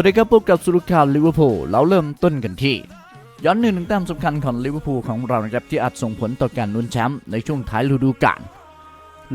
วัสดีครับพบกับสุรุข่าวลิเวอร์พูลเราเริ่มต้นกันที่ ย้อนหนึ่งหนึ่งแต้มสำคัญของลิเวอร์พูลของเรานะครับที่อาจส่งผลต่อการลุ้นแชมป์ในช่วงท้ายฤดูกาล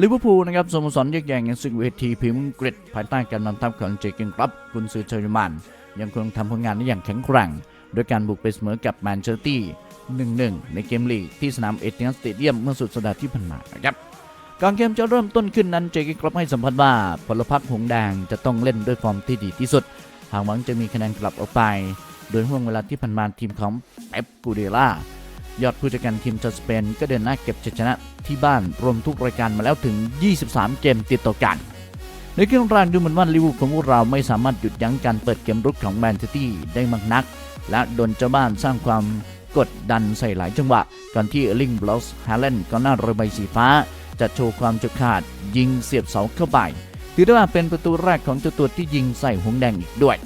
ลิเวอร์พูลนะครับสโมสรยักษ์ใหญ่ในศึกเวทีพรีเมียร์อังกฤษภายใต้การนำทัพของเจเกนครับกุนซือเชอร์มันยังคงทำผลงานได้อย่างแข็งแกร่งโดยการบุกไปเสมอกับแมนเชสเตอร์ซิตี้1-1 ในเกมลีกที่สนามเอติฮัดสเตเดียมเมื่อสุดสัปดาห์ที่ผ่านมานะครับก่อนเกมจะเริ่มต้นขึ้นนั้นเจกิกรับให้สัมภาษณ์ว่าพลพรรคหงแดงจะต้องเล่นด้วยฟอร์มที่ดีที่สุด หากหวังจะมีคะแนนกลับออกไป โดยห่วงเวลาที่ผ่านมาทีมของเป๊ปกูเดล่ายอดผู้จัดการทีมชาติสเปนก็เดินหน้าเก็บชัยชนะที่บ้านรวมทุกรายการมาแล้วถึง 23 เกมติดต่อกัน ในเกมแรกดูเหมือนว่าลิเวอร์พูลของพวกเราไม่สามารถหยุดยั้งการเปิดเกมรุกของแมนเชสเตอร์ได้มากนัก และโดนเจ้าบ้านสร้างความกดดันใส่หลายจังหวะ ก่อนที่เอร์ลิงบลอสฮาเลนก็น้ารือใบสีฟ้า จะโชว์ความจุดขาดยิงเสียบเสาเข้าไป ถือได้ว่าเป็นประตูแรกของเจ้าตัวที่ยิงใส่หงแดงอีกด้วย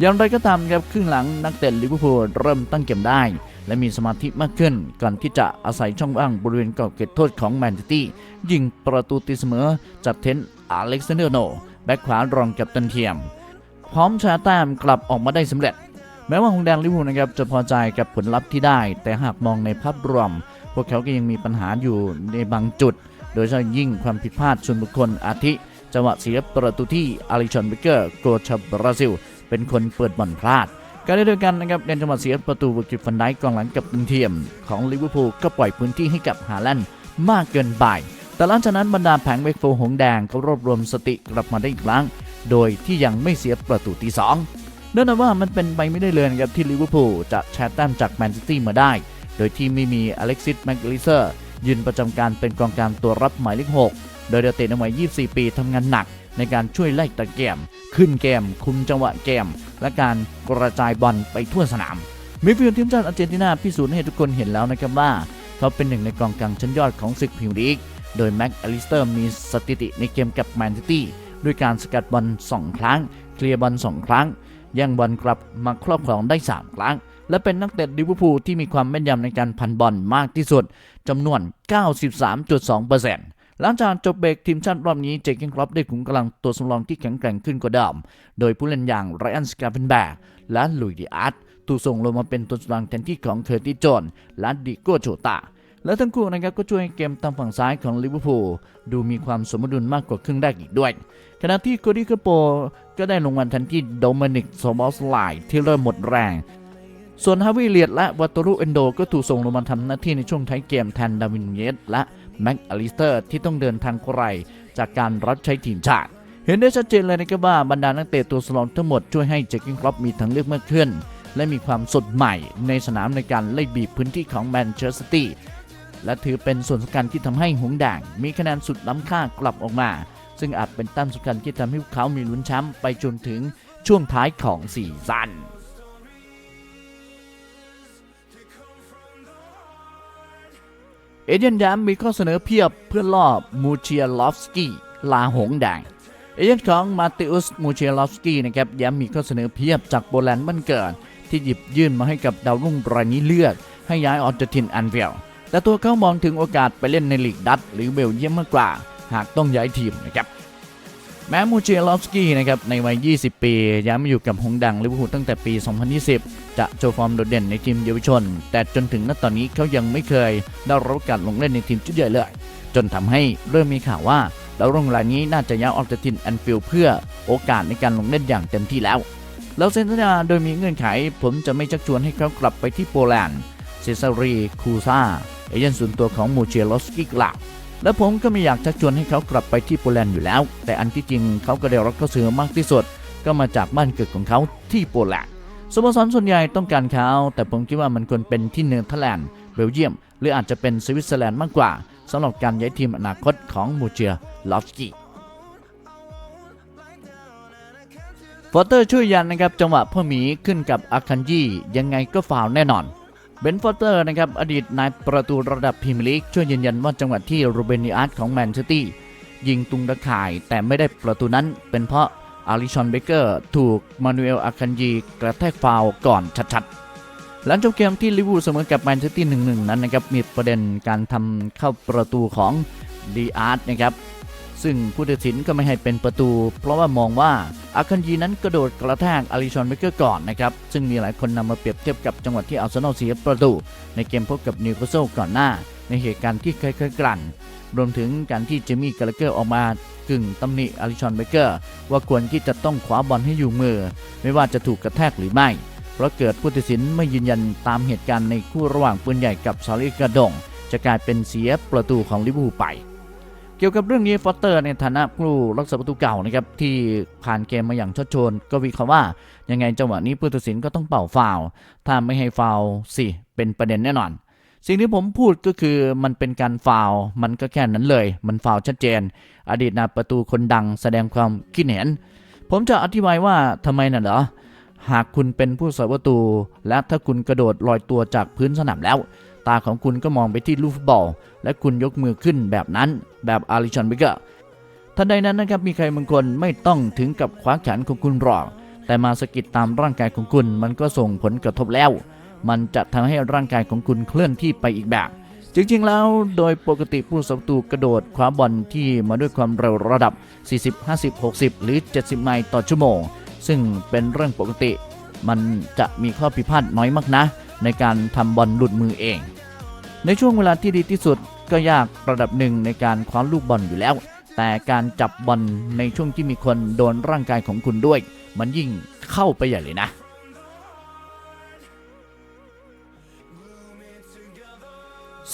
อย่างไรก็ตามครับครึ่งหลังนักเตะลิเวอร์พูลเริ่มตั้งเกมได้ และมีสมาธิมากขึ้น ก่อนที่จะอาศัยช่องว่างบริเวณกรอบเขตโทษของแมนเชสเตอร์ซิตี้ยิงประตูตีเสมอจากเทนอเล็กซานเดอร์โนแบ็คขวารองกับตันเทียม พร้อมชาแต้มกลับออกมาได้สำเร็จ แม้ว่าหงแดงลิเวอร์พูลนะครับจะพอใจกับผลลัพธ์ที่ได้ แต่หากมองในภาพรวม พวกเขาก็ยังมีปัญหาอยู่ในบางจุด โดยเฉพาะยิ่งความผิดพลาดส่วนบุคคลอาทิ จังหวะเสียประตูที่อาริชอนเบเกอร์โกชาบราซิล เป็นคนเปิดบอลพลาด การได้ด้วยกันนะครับในจังหวะเสียประตูบุกิฟันไดกองหลังกับตันเทียม ของลิเวอร์พูลก็ปล่อยพื้นที่ให้กับฮาแลนด์มากเกินไปแต่หลังจากนั้นบรรดาแผงเบกโฟหงแดงก็รวบรวมสติกลับมาได้อีกครั้ง โดยที่ยังไม่เสียประตูที่สองเนื่องจากว่ามันเป็นไปไม่ได้เลยครับที่ลิเวอร์พูลจะแชร์แต้มจากแมนซิตี้มาได้ โดยที่ไม่มีอเล็กซิสแมกลิเซอร์ยืนประจำการเป็นกองกลางตัวรับหมายเลข6 โดยเดลเตในวัย 24 ปีทำงานหนักในการช่วยไล่ตะเกม ขึ้นเกม คุมจังหวะเกม และการกระจายบอลไปทั่วสนาม มิดฟิลด์ทีมชาติอาร์เจนตินาพิสูจน์ให้ทุกคนเห็นแล้วนะครับว่า เขาเป็นหนึ่งในกองกลางชั้นยอดของศึกพรีเมียร์ลีก โดยแม็กอลิสเตอร์มีสถิติในเกมกับแมนซิตี้ด้วยการสกัดบอล 2 ครั้ง เคลียร์บอล 2 ครั้ง แย่งบอลกลับมาครอบครองได้ 3 ครั้ง และเป็นนักเตะลิเวอร์พูลที่มีความแม่นยำในการพันบอลมากที่สุดจำนวน 93.2% หลังจากจบเบรกทีมชาติรอบนี้เจคิงครอปได้ขุมกำลังตัวสำรองที่แข็งแกร่งขึ้นกว่าเดิม โดยผู้เล่นอย่างไรอันสกาเพนแบกและลุยดิอาร์ตถูกส่งลงมาเป็นตัวสำรองแทนที่ของเคอร์ติสโจนและดิโก้โชตาและทั้งคู่นะครับก็ช่วยให้เกมทางฝั่งซ้ายของลิเวอร์พูลดูมีความสมดุลมากกว่าครึ่งแรกอีกด้วย ขณะที่โคดี้คาโปก็ได้ลงวันทันที่โดมินิกโซมอสไลที่เริ่มหมดแรง ส่วนฮาวิเลียดและวัตรุเอนโด ก็ถูกส่งลงมาทำหน้าที่ในช่วงท้ายเกมแทนดาวินเยสและ แม็กอลิสเตอร์ที่ต้องเดินทางไกลจากการรับใช้ทีมชาติ เห็นได้ชัดเจนเลยนะครับว่าบรรดานักเตะตัวสำรองทั้งหมดช่วยให้เจคกิงครอปมีทางเลือกมากขึ้น และมีความสดใหม่ในสนามในการไล่บีบพื้นที่ของแมนเชสเตอร์ซิตี้และถือเป็นส่วนสำคัญที่ทำให้หงส์แดงมีคะแนนสุดล้ำค่ากลับออกมา ซึ่งอาจเป็นต้มสำคัญที่ทำให้พวกเขามีลุ้นแชมป์ไปจนถึงช่วงท้ายของซีซั่น เอเจนต์แดมมีข้อเสนอเพียบเพื่อล่อมูเชียลอฟสกี้ลาหงแดงเอเจนต์ของมาติอุสมูเชียลอฟสกี้นะครับย้ำมีข้อเสนอเพียบจากโปแลนด์บ้านเกิดที่หยิบยื่นมาให้กับดาวรุ่งรายนี้เลือกให้ย้ายออกจากถิ่นอันเวลแต่ตัวเขามองถึงโอกาสไปเล่นในลีกดัตหรือเบลเยียมมากกว่า หากต้องย้ายทีมนะครับ แม้มูเชลอฟสกี้นะครับในวัย 20 ปี ย้ายมาอยู่กับหงดังลิเวอร์พูลตั้งแต่ปี 2020 จะโชว์ฟอร์มโดดเด่นในทีมเยาวชน แต่จนถึงณตอนนี้เขายังไม่เคยได้รับโอกาสลงเล่นในทีมชุดใหญ่เลย จนทำให้เริ่มมีข่าวว่าดาวรุ่งรายนี้น่าจะย้ายออกจากทีมแอนฟิลด์เพื่อโอกาสในการลงเล่นอย่างเต็มที่แล้ว แล้วเซ็นสัญญาโดยมีเงื่อนไข ผมจะไม่ชักชวนให้เขากลับไปที่โปแลนด์เซซารีคูซาเอเย่นส่วนตัวของมูเชลอฟสกี้กล่าว และผมก็ไม่อยากชักชวนให้เขากลับไปที่โปแลนด์อยู่แล้ว แต่อันที่จริงเขาก็ได้รับข้อเสนอมากที่สุด ก็มาจากบ้านเกิดของเขาที่โปแลนด์สโมสรส่วนใหญ่ต้องการเขาแต่ผมคิดว่ามันควรเป็นที่เนเธอร์แลนด์เบลเยียม หรืออาจจะเป็นสวิตเซอร์แลนด์มากกว่าสำหรับการย้ายทีมอนาคตของมูเชียลอฟสกี้ฟอเตอร์ช่วยยันนะครับจังหวะพ่อหมีขึ้นกับอาคันยียังไงก็ฟาวแน่นอน เบนฟอร์เตอร์นะครับอดีตนายประตูระดับพรีเมียร์ลีกช่วยยืนยันว่าจังหวะที่รูเบนิอาร์ตของแมนเชสเตอร์ยิงตุงตะข่ายแต่ไม่ได้ประตูนั้นเป็นเพราะอาริชอนเบเกอร์ถูกมานูเอลอาคันยีกระแทกฟาวก่อนชัดๆ หลังจบเกมที่ลิเวอร์พูลเสมอกับแมนเชสเตอร์หนึ่งหนึ่งนั้นนะครับมีประเด็นการทำเข้าประตูของดีอาร์ตนะครับ ซึ่งผู้ตัดสินก็ไม่ให้เป็นประตู เพราะว่ามองว่าอาคันยีนั้นกระโดดกระแทกอาริชอนเบเกอร์ก่อนนะครับซึ่งมีหลายคนนำมาเปรียบเทียบกับจังหวะที่อาร์เซนอลเสียประตู ในเกมพบกับนิวคาสเซิลก่อนหน้า ในเหตุการณ์ที่เคยๆกลั่น รวมถึงการที่เจมี่กาลาเกอร์ออกมากึ่งตำหนิอาริชอนเบเกอร์ว่าควรที่จะต้องคว้าบอลให้อยู่มือ ไม่ว่าจะถูกกระแทกหรือไม่ เพราะเกิดผู้ตัดสินไม่ยืนยันตามเหตุการณ์ในคู่ระหว่างปืนใหญ่กับซาลิกระดงจะกลายเป็นเสียประตูของลิเวอร์พูลไป เกี่ยวกับเรื่องนี้ฟอสเตอร์ในฐานะผู้รักษาประตูเก่านะครับที่ผ่านเกมมาอย่างชดชน ก็วิเคราะห์ว่ายังไงจังหวะนี้ผู้ตัดสินก็ต้องเป่าฟาวถ้าไม่ให้ฟาวสิเป็นประเด็นแน่นอน สิ่งที่ผมพูดก็คือมันเป็นการฟาวมันก็แค่นั้นเลย มันฟาวชัดเจน อดีตนาประตูคนดังแสดงความคิดเห็น ผมจะอธิบายว่าทำไมน่ะเหรอหากคุณเป็นผู้สาประตู และถ้าคุณกระโดดลอยตัวจากพื้นสนามแล้วาของคุณก็มองไปที่ลูกฟุตบอล และคุณยกมือขึ้นแบบนั้น แบบอาริชอนเบเกอร์ทันใดนั้นนะครับมีใครบางคนไม่ต้องถึงกับคว้าแขนของคุณหรอก แต่มาสะกิดตามร่างกายของคุณ มันก็ส่งผลกระทบแล้ว มันจะทำให้ร่างกายของคุณเคลื่อนที่ไปอีกแบบ จริงๆแล้วโดยปกติผู้สัประตูกระโดดคว้าบอลที่มาด้วยความเร็วระดับ 40 50 60 หรือ 70 ไมล์ต่อชั่วโมง ซึ่งเป็นเรื่องปกติ มันจะมีข้อผิดพลาดน้อยมากนะ ในการทำบอลหลุดมือเอง ในช่วงเวลาที่ดีที่สุดก็ยากระดับหนึ่งในการคว้าลูกบอลอยู่แล้ว แต่การจับบอลในช่วงที่มีคนโดนร่างกายของคุณด้วย มันยิ่งเข้าไปใหญ่เลยนะ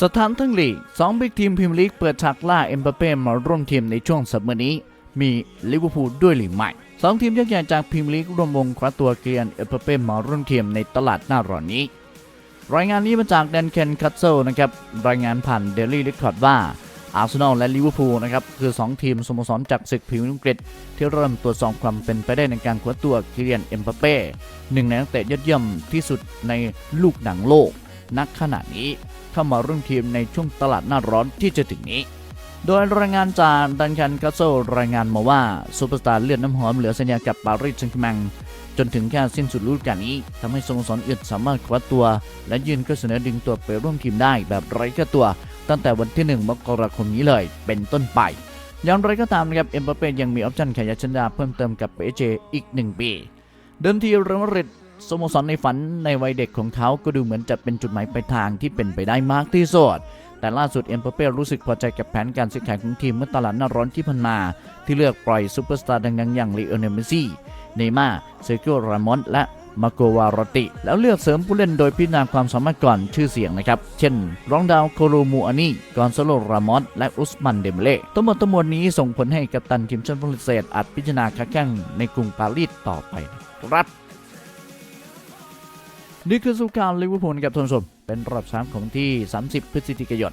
สถานทั้งลีกสองบิ๊กทีมพรีเมียร์ลีกเปิดฉากล่าเอ็มบัปเป้มาร่วมทีมในช่วงสัปดาห์นี้ มีลิเวอร์พูลด้วยหรือไม่สองทีมยักษ์ใหญ่จากพรีเมียร์ลีกร่วมวงคว้าตัวเกียนเอ็มบัปเป้มาร่วมทีมในตลาดหน้าร้อนนี้ รายงานนี้มาจากแดนเคนคัตเซลนะครับรายงานผ่านเดลี่ลิคอร์ดว่าอาร์เซนอลและลิเวอร์พูลนะครับคือ 2 ทีมสโมสรจากศึกพรีเมียร์ลีกอังกฤษ ที่เริ่มตรวจสอบความเป็นไปได้ในการคว้าตัวเกียนเอ็มบัปเป้หนึ่งในนักเตะยอดเยี่ยมที่สุดในลูกหนังโลก นักขณะนี้เข้ามาร่วมทีมในช่วงตลาดหน้าร้อนที่จะถึงนี้ โดยรายงานจากดันคันคัสเซลรายงานมาว่าซูเปอร์สตาร์เลือดน้ำหอมเหลือสัญญากับปารีสแซงต์แมง จนถึงแค่สิ้นสุดฤดูกาลนี้ทำให้สโมสรอื่นสามารถคว้าตัว และยื่นข้อเสนอดึงตัวไปร่วมทีมได้แบบไร้ค่าตัว ตั้งแต่วันที่ 1 มกราคมนี้เลย เป็นต้นไปอย่างไรก็ตามนะครับเอ็มบัปเป้ยังมีออปชั่นขยายสัญญาเพิ่มเติมกับเปเจอีก 1 ปี เดิมทีเรอัลมาดริดสโมสรในฝันในวัยเด็กของเขาก็ดูเหมือนจะเป็นจุดหมายปลายทางที่เป็นไปได้มากที่สุดแต่ล่าสุดเอ็มบัปเป้รู้สึกพอใจกับแผนการซื้อขายของทีมเมื่อตลาดหน้าร้อนที่ผ่านมา ที่เลือกปล่อยซูเปอร์สตาร์ดังๆอย่างลีโอเนลเมซี่ เนย์ม่าร์เซอร์กิโอรามอนและมาโกวารติ แล้วเลือกเสริมผู้เล่นโดยพิจารณาความสามารถก่อนชื่อเสียงนะครับ เช่น รองดาวโคโรมูอานีกอนซาโลรามอนและอุสมันเดมเล่ทั้งหมดทั้งมวลนี้ส่งผลให้กัปตันทีมชาติฝรั่งเศสอาจพิจารณาค้าแข่งในกรุงปารีสต่อไปนะครับนี่คือสุการลิเวอร์พูลกับทนสมเป็นรอบสามของที่ 30 พฤศจิกายน